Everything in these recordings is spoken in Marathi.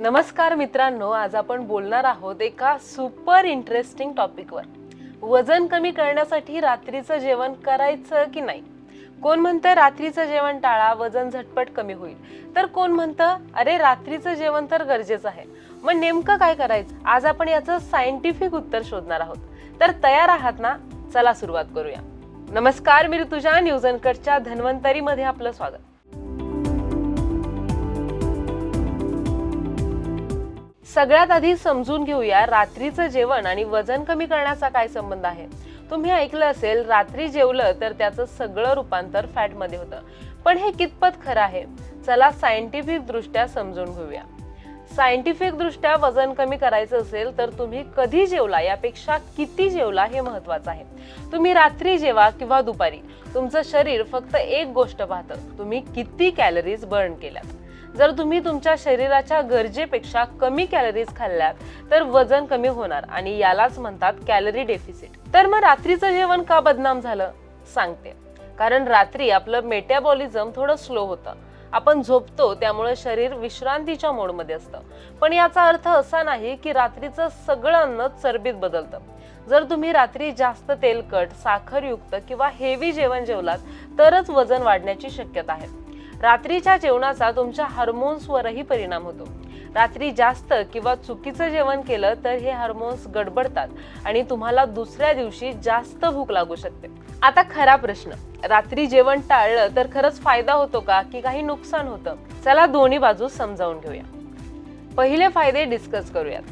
नमस्कार मित्रांनो आज आपण बोलणार आहोत एका सुपर इंटरेस्टिंग टॉपिकवर वजन कमी करण्यासाठी रात्रीचं जेवण करायचं की नाही? कोण म्हणतं रात्रीचं जेवण टाळा वजन झटपट कमी होईल? तर कोण म्हणतं अरे रात्रीचं जेवण तर गरजेचं आहे. मग नेमकं काय करायचं? आज आपण याचं सायंटिफिक उत्तर शोधणार आहोत. तर तयार आहात ना? चला सुरुवात करूया. नमस्कार मी ऋतुजा न्यूज अनकटच्या धन्वंतरीमध्ये आपलं स्वागत. सगळ्यात आधी समजून घेऊया रात्रीचं जेवण आणि वजन कमी करण्याचा काय संबंध आहे. तुम्ही ऐकलं असेल रात्री जेवलं तर त्याचं सगळं रूपांतर फॅटमध्ये होतं. पण हे कितपत खरं आहे? चला सायंटिफिक दृष्ट्या समजून घेऊया. सायंटिफिक दृष्ट्या वजन कमी करायचं असेल तर तुम्ही कधी जेवला यापेक्षा किती जेवला हे महत्वाचं आहे. तुम्ही रात्री जेवा किंवा दुपारी. तुमचं शरीर फक्त एक गोष्ट पाहतं. तुम्ही किती कॅलरीज बर्न केल्यात. जर तुम्ही तुमच्या शरीराच्या गरजेपेक्षा कमी कॅलरीज खाल्ल्यात तर वजन कमी होणार आणि यालाच म्हणतात कॅलरी डेफिसिट तर मग रात्रीचं जेवण का बदनाम झालं? सांगते. कारण रात्री आपलं मेटॅबॉलिझम थोडं स्लो होतं. आपण झोपतो त्यामुळे शरीर विश्रांतीच्या मोडमध्ये असतं. पण याचा अर्थ असा नाही की रात्रीचं सगळं अन्न चरबीत बदलतं. जर तुम्ही रात्री जास्त तेलकट साखरयुक्त किंवा हेवी जेवण जेवलात तरच वजन वाढण्याची शक्यता आहे. रात्रीच्या जेवणाचा तुमच्या हार्मोन्सवरही परिणाम होतो. रात्री जास्त किंवा चुकीचं जेवण केलं तर हे हार्मोन्स गडबडतात आणि तुम्हाला दुसऱ्या दिवशी जास्त भूक लागू शकते. आता खरा प्रश्न. रात्री जेवण टाळलं तर खरंच फायदा होतो का? की काही नुकसान होतं? चला दोन्ही बाजू समजावून घेऊया. पहिले फायदे डिस्कस करूयात.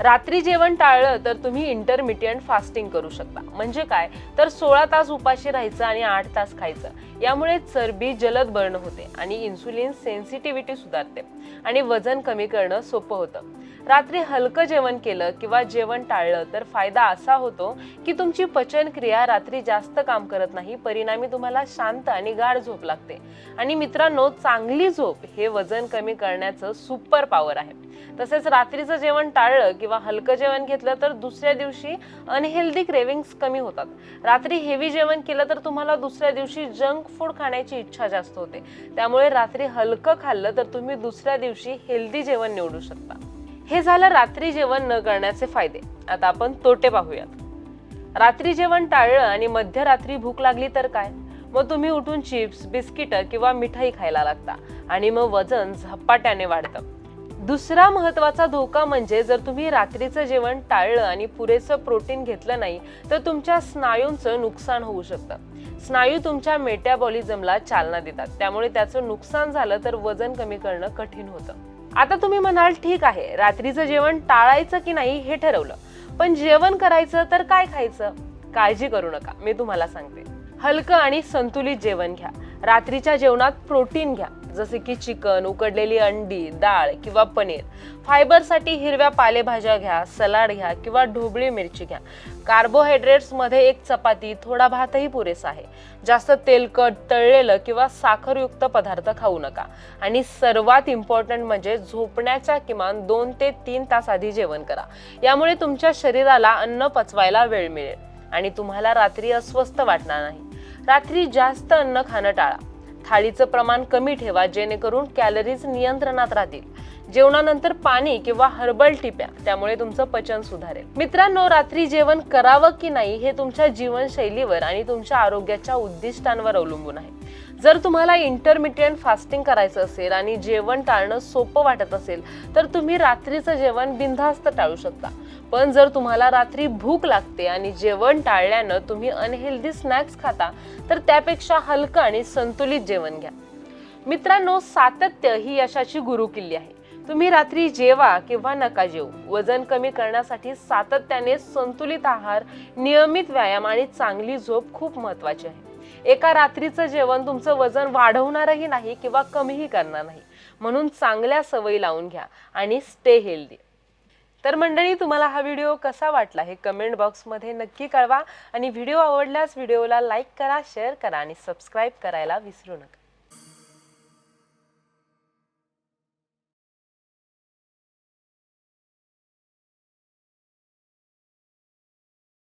रात्री जेवण टाळलं तर तुम्ही इंटरमिडियंट फास्टिंग करू शकता. म्हणजे काय? तर सोळा तास उपाशी राहायचं आणि आठ तास खायचं. यामुळे चरबी जलद बर्न होते आणि इन्सुलिन सेन्सिटिव्हिटी सुधारते आणि वजन कमी करणं सोपं होतं. रात्री हलकं जेवण केलं किंवा जेवण टाळलं तर फायदा असा होतो की तुमची पचनक्रिया रात्री जास्त काम करत नाही परिणामी तुम्हाला शांत आणि गाढ झोप लागते. आणि मित्रांनो चांगली झोप हे वजन कमी करण्याचं सुपर पॉवर आहे. तसेच रात्रीचं जेवण टाळलं किंवा हलकं जेवण घेतलं तर दुसऱ्या दिवशी अनहेल्दी क्रेविंग्स कमी होतात. रात्री हेवी जेवण केलं तर तुम्हाला दुसऱ्या दिवशी जंक फूड खाण्याची इच्छा जास्त होते. त्यामुळे रात्री हलकं खाल्लं तर तुम्ही दुसऱ्या दिवशी हेल्दी जेवण निवडू शकता. हे झालं रात्री जेवण न करण्याचे फायदे. आता आपण तोटे पाहूयात. रात्री जेवण टाळलं आणि मध्यरात्री भूक लागली तर काय? मग तुम्ही उठून चिप्स बिस्किट किंवा मिठाई खायला लागता आणि मग वजन झपाट्याने वाढतं. दुसरा महत्त्वाचा धोका म्हणजे जर तुम्ही रात्रीचं जेवण टाळलं आणि पुरेसं प्रोटीन घेतलं नाही तर तुमच्या स्नायूंचं नुकसान होऊ शकतं. स्नायू तुमच्या मेटॅबॉलिझमला चालना देतात. त्यामुळे त्याचं नुकसान झालं तर वजन कमी करणं कठीण होतं. आता तुम्ही म्हणाल ठीक आहे रात्रीचं जेवण टाळायचं की नाही हे ठरवलं. पण जेवण करायचं तर काय खायचं? काळजी करू नका मी तुम्हाला सांगते. हलकं आणि संतुलित जेवण घ्या. रात्रीच्या जेवणात प्रोटीन घ्या. जसे की चिकन उकडलेली अंडी डाळ किंवा पनीर. फायबरसाठी हिरव्या पालेभाज्या घ्या सलाड घ्या किंवा ढोबळी मिरची घ्या. कार्बोहायड्रेट्समध्ये एक चपाती थोडा भातही पुरेसा आहे. जास्त तेलकट तळलेलं किंवा साखरयुक्त पदार्थ खाऊ नका. आणि सर्वात इम्पॉर्टंट म्हणजे झोपण्याच्या किमान दोन ते तीन तास आधी जेवण करा. यामुळे तुमच्या शरीराला अन्न पचवायला वेळ मिळेल आणि तुम्हाला रात्री अस्वस्थ वाटणार नाही. रात्री जास्त अन्न खाणं टाळा. थाळीचं प्रमाण कमी ठेवा जेणेकरून कॅलरीज नियंत्रणात राहतील. जेवणानंतर पाणी किंवा हर्बल टिप्या त्यामुळे तुमचं पचन सुधारेल. मित्रांनो रात्री जेवण करावं की नाही हे तुमच्या जीवनशैलीवर आणि तुमच्या आरोग्याच्या उद्दिष्टांवर अवलंबून आहे. जर तुम्हाला इंटरमिडियंट फास्टिंग करायचं असेल आणि जेवण टाळणं सोपं वाटत असेल तर तुम्ही रात्रीचं जेवण बिनधास्त टाळू शकता. पण जर तुम्हाला रात्री भूक लागते आणि जेवण टाळल्यानं तुम्ही अनहेल्दी स्नॅक्स खाता तर त्यापेक्षा हलकं आणि संतुलित जेवण घ्या. मित्रांनो सातत्य ही यशाची गुरुकिल्ली आहे. तुम्ही रात्री जेवा किंवा नका जेवू वजन कमी करण्यासाठी सातत्याने संतुलित आहार नियमित व्यायाम आणि चांगली झोप खूप महत्वाची आहे. एका रात्रीचं जेवण तुमचं वजन वाढवणारही नाही किंवा कमीही करणार नाही. म्हणून चांगल्या सवयी लावून घ्या आणि स्टे हेल्दी तर मंडळी तुम्हाला हा व्हिडिओ कसा वाटला हे कमेंट बॉक्समध्ये नक्की कळवा. आणि व्हिडिओ आवडल्यास व्हिडिओला लाईक करा शेअर करा आणि सबस्क्राईब करायला विसरू नका.